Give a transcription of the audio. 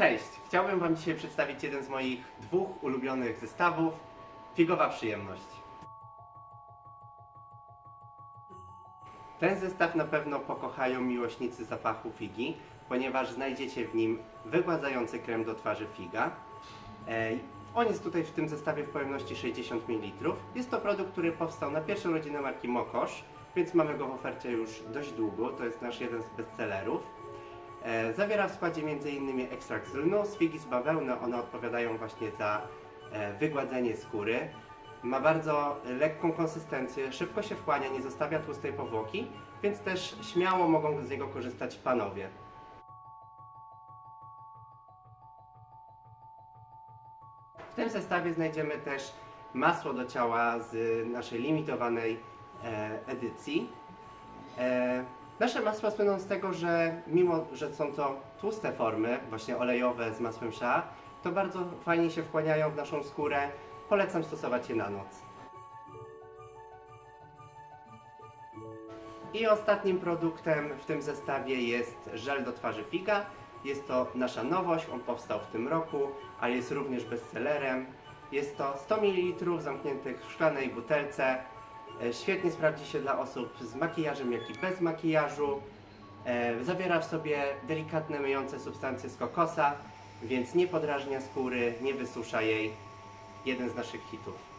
Cześć! Chciałbym Wam dzisiaj przedstawić jeden z moich dwóch ulubionych zestawów Figowa Przyjemność. Ten zestaw na pewno pokochają miłośnicy zapachu figi, ponieważ znajdziecie w nim wygładzający krem do twarzy figa. E, On jest tutaj w tym zestawie w pojemności 60 ml. Jest to produkt, który powstał na pierwszą rodzinę marki Mokosz, więc mamy go w ofercie już dość długo. To jest nasz jeden z bestsellerów. E, Zawiera w składzie m.in. ekstrakt z lnu, z figi z bawełny. One odpowiadają właśnie za e, wygładzenie skóry. Ma bardzo lekką konsystencję, szybko się wchłania, nie zostawia tłustej powłoki, więc też śmiało mogą z niego korzystać panowie. W tym zestawie znajdziemy też masło do ciała z naszej limitowanej e, edycji. Nasze masła słyną z tego, że mimo, że są to tłuste formy, właśnie olejowe z masłem sza, to bardzo fajnie się wchłaniają w naszą skórę. Polecam stosować je na noc. I ostatnim produktem w tym zestawie jest żel do twarzy figa. Jest to nasza nowość, on powstał w tym roku, a jest również bestsellerem. Jest to 100 ml zamkniętych w szklanej butelce. E, Świetnie sprawdzi się dla osób z makijażem, jak i bez makijażu. E, Zawiera w sobie delikatne myjące substancje z kokosa, więc nie podrażnia skóry, nie wysusza jej. Jeden z naszych hitów.